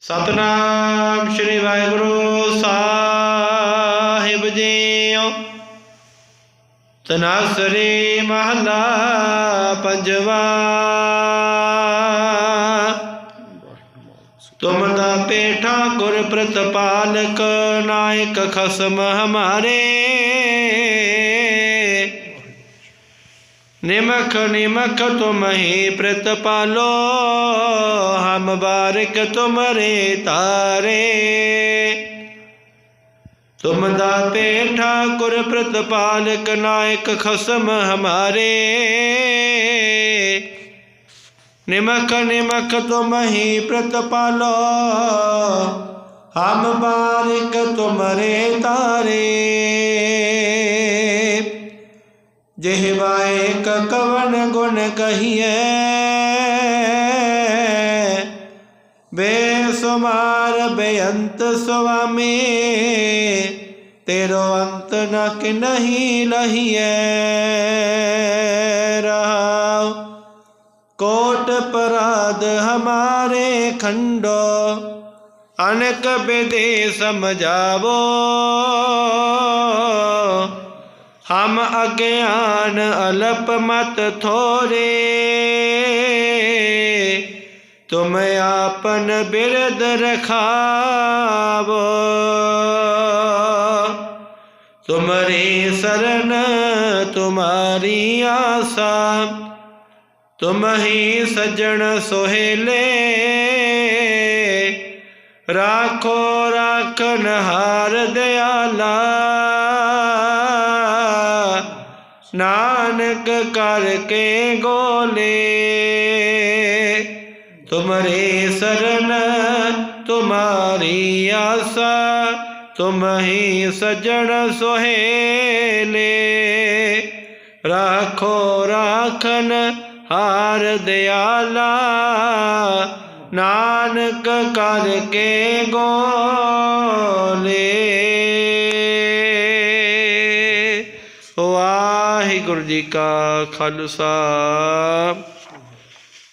ਸਤਨਾਮ ਸ੍ਰੀ ਵਾਹਿਗੁਰੂ ਸਾਹਿਬ JIO ਤਨਾਸਰੀ ਮਹਲਾ ਪੰਜਵਾ ਤੁਮ ਦਾ ਪੇਠਾ ਗੁਰ ਪ੍ਰਤਪਾਲਕ ਨਾਇਕ ਖਸਮ ਹਮਾਰੇ निमख निमख तुम ही प्रतिपालो मुबारक तुमरे तारे। तुम दाते ठाकुर, प्रतपालक, नायक, खसम हमारे। निमक निमक तुम ही प्रतपालो। हम बारिक तुमरे तारे। जेहवाए कवन गुण कहिए तुम्हार बेअंत स्वामी, तेरो अंत न कि नहीं लहिए। रहा कोट पराध हमारे खंडो, अनक बेदे समझावो। हम अज्ञान अल्प मत थोड़े तुम आपन बिरद रखावो तुम्हारी शरण तुम्हारी आशा तुम ही सजन सोहेले राखो राखन हार दयाला नानक करके गोले ਤੁਮਰੇ ਸਰਨ, ਤੁਮਾਰੀ ਆਸਾ ਤੁਮ ਹੀ ਸਜਣ ਸੁਹੇਲੇ। ਰਾਖੋ ਰਾਖਨ ਹਾਰ ਦਿਆਲਾ, ਨਾਨਕ ਕਰਕੇ ਗੋਲੇ। ਵਾਹਿਗੁਰੂ ਜੀ ਕਾ ਖਾਲਸਾ।